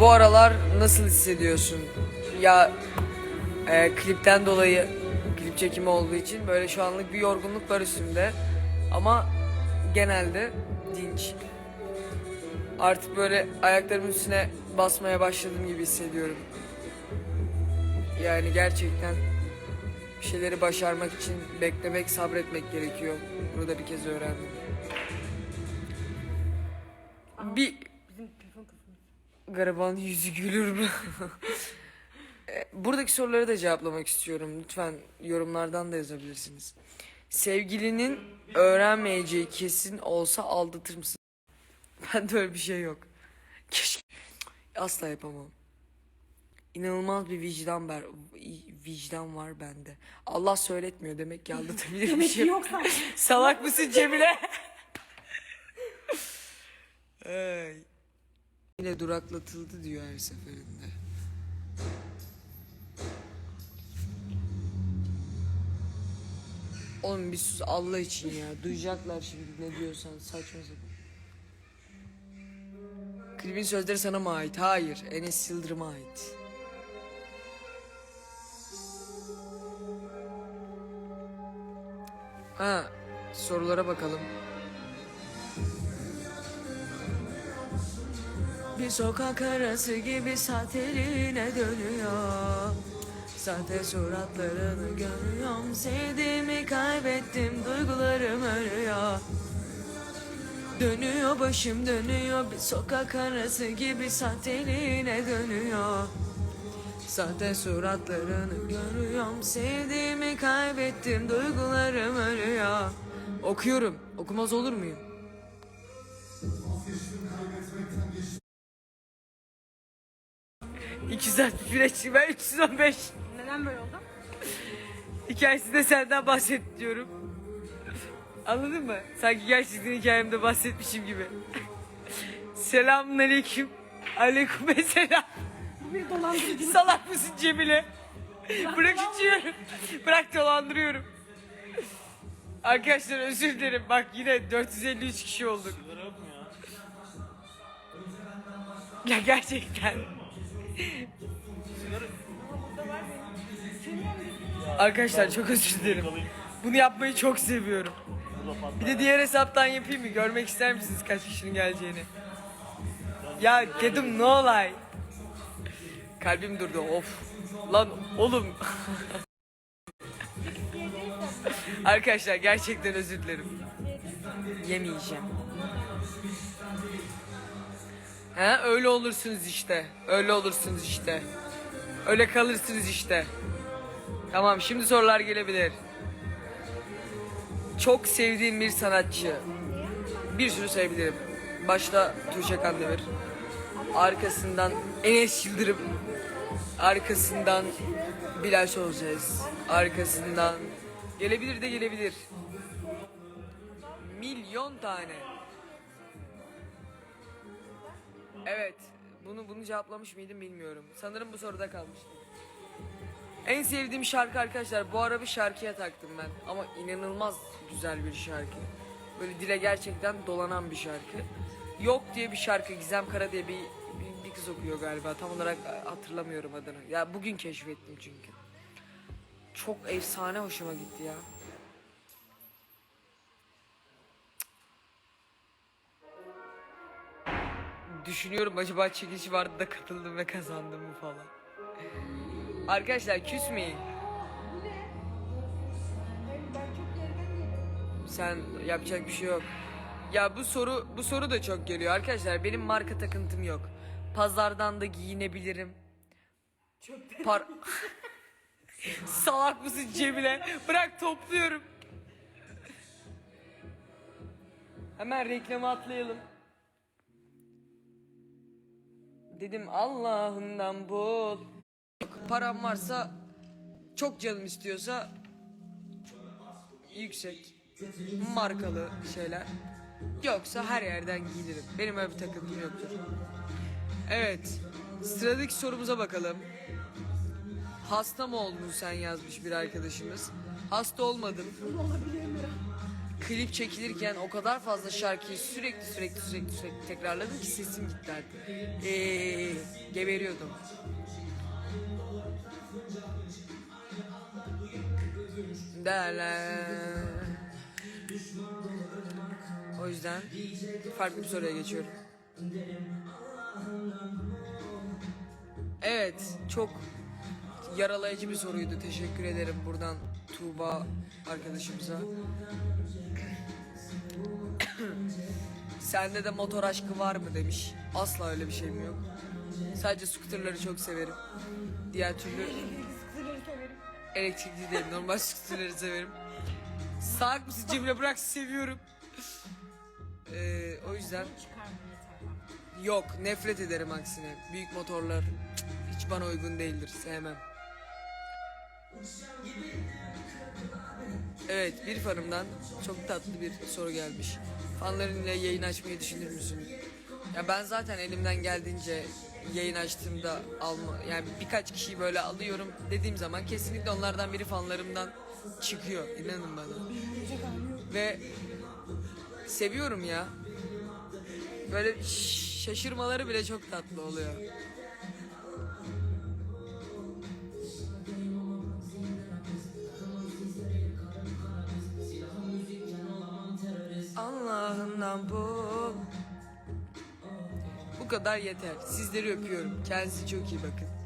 Bu aralar nasıl hissediyorsun? Ya e, klipten dolayı klip çekimi olduğu için böyle şu anlık bir yorgunluk var üstümde. Ama genelde dinç. Artık böyle ayaklarımın üstüne basmaya başladım gibi hissediyorum. Yani gerçekten bir şeyleri başarmak için beklemek, sabretmek gerekiyor. Bunu da bir kez öğrendim. Bir gariban yüzü gülür mü? E, Buradaki soruları da cevaplamak istiyorum. Lütfen yorumlardan da yazabilirsiniz. Sevgilinin öğrenmeyeceği kesin olsa aldatır mısın? Bende öyle bir şey yok. Keşke asla yapamam. İnanılmaz bir vicdan var, vicdan var bende. Allah söyletmiyor demek ki aldatabilirmişim. Yoksa Salak mısın Cemile? Ay. Yine duraklatıldı diyor her seferinde. Oğlum bir sus Allah için ya. Duyacaklar şimdi ne diyorsan saçma sapan. Klibin sözleri sana mı ait? Hayır. Enes Yıldırım'a ait. Ha, sorulara bakalım. Bir sokak arası gibi sateline dönüyor. Sahte suratlarını görüyorum. Sevdiğimi kaybettim, duygularım ölüyor. Dönüyor başım dönüyor bir sokak arası gibi sahteline dönüyor. Sahte suratlarını görüyorum sevdiğimi kaybettim duygularım ölüyor. Okuyorum okumaz olur muyum? İkizler Pireççi ben 315. neden böyle oldu? Hikayesinde senden bahset diyorum. Anladın mı? Sanki gerçekten hikayemde bahsetmişim gibi. Selamun aleyküm. Aleyküm selam. Bu bir dolandırıcı. Salak mısın Cemile? Bırak içiyorum. Bırak dolandırıyorum. Arkadaşlar özür dilerim. Bak yine 453 kişi olduk. Ya gerçekten. Arkadaşlar çok özür dilerim. Bunu yapmayı çok seviyorum. Bir de diğer hesaptan yapayım mı? Görmek ister misiniz kaç kişinin geleceğini? Ya dedim ne olay? Kalbim durdu of. Lan oğlum. Arkadaşlar gerçekten özür dilerim. Yemeyeceğim. He öyle olursunuz işte. Öyle olursunuz işte. Öyle kalırsınız işte. Tamam şimdi sorular gelebilir. Çok sevdiğim bir sanatçı. Bir sürü sayabilirim. Başta Tuğçe Kandemir. Arkasından Enes Yıldırım. Arkasından Bilal Sözcüz. Arkasından gelebilir de gelebilir. Milyon tane. Evet. Bunu bunu cevaplamış mıydım bilmiyorum. Sanırım bu soruda kalmıştım. En sevdiğim şarkı arkadaşlar bu ara bir şarkıya taktım ben. Ama inanılmaz güzel bir şarkı. Böyle dile gerçekten dolanan bir şarkı. Yok diye bir şarkı Gizem Kara diye bir, bir, bir kız okuyor galiba. Tam olarak e, hatırlamıyorum adını. Ya bugün keşfettim çünkü. Çok efsane hoşuma gitti ya. Düşünüyorum acaba çekiliş vardı da katıldım ve kazandım mı falan. Arkadaşlar küsmeyin. Sen yapacak bir şey yok. Ya bu soru bu soru da çok geliyor arkadaşlar. Benim marka takıntım yok. Pazardan da giyinebilirim. Par Salak mısın Cemile? Bırak topluyorum. Hemen reklama atlayalım. Dedim Allah'ından bul. Param varsa çok canım istiyorsa yüksek markalı şeyler. Yoksa her yerden giyinirim. Benim öyle bir takıntım yoktur. Evet. Sıradaki sorumuza bakalım. Hasta mı oldun sen yazmış bir arkadaşımız. Hasta olmadım. Klip çekilirken o kadar fazla şarkıyı sürekli sürekli sürekli sürekli tekrarladım ki sesim gitti artık. Eee, geberiyordum. Derler. O yüzden farklı bir soruya geçiyorum. Evet, çok yaralayıcı bir soruydu. Teşekkür ederim buradan Tuğba arkadaşımıza. Sende de motor aşkı var mı demiş. Asla öyle bir şeyim yok. Sadece scooterları çok severim. Diğer türlü elektrikli değil, normal scooterları severim. Salak mısın Cemile bırak seviyorum. Ee, o yüzden. Yok nefret ederim aksine. Büyük motorlar hiç bana uygun değildir. Sevmem. Evet bir fanımdan çok tatlı bir soru gelmiş. Fanlarınla yayın açmayı düşünür müsün? Ya ben zaten elimden geldiğince yayın açtığımda alma yani birkaç kişiyi böyle alıyorum dediğim zaman kesinlikle onlardan biri fanlarımdan çıkıyor inanın bana. Ve seviyorum ya. Böyle şaşırmaları bile çok tatlı oluyor. Allah'ından bu. Bu kadar yeter. Sizleri öpüyorum. Kendinize çok iyi bakın.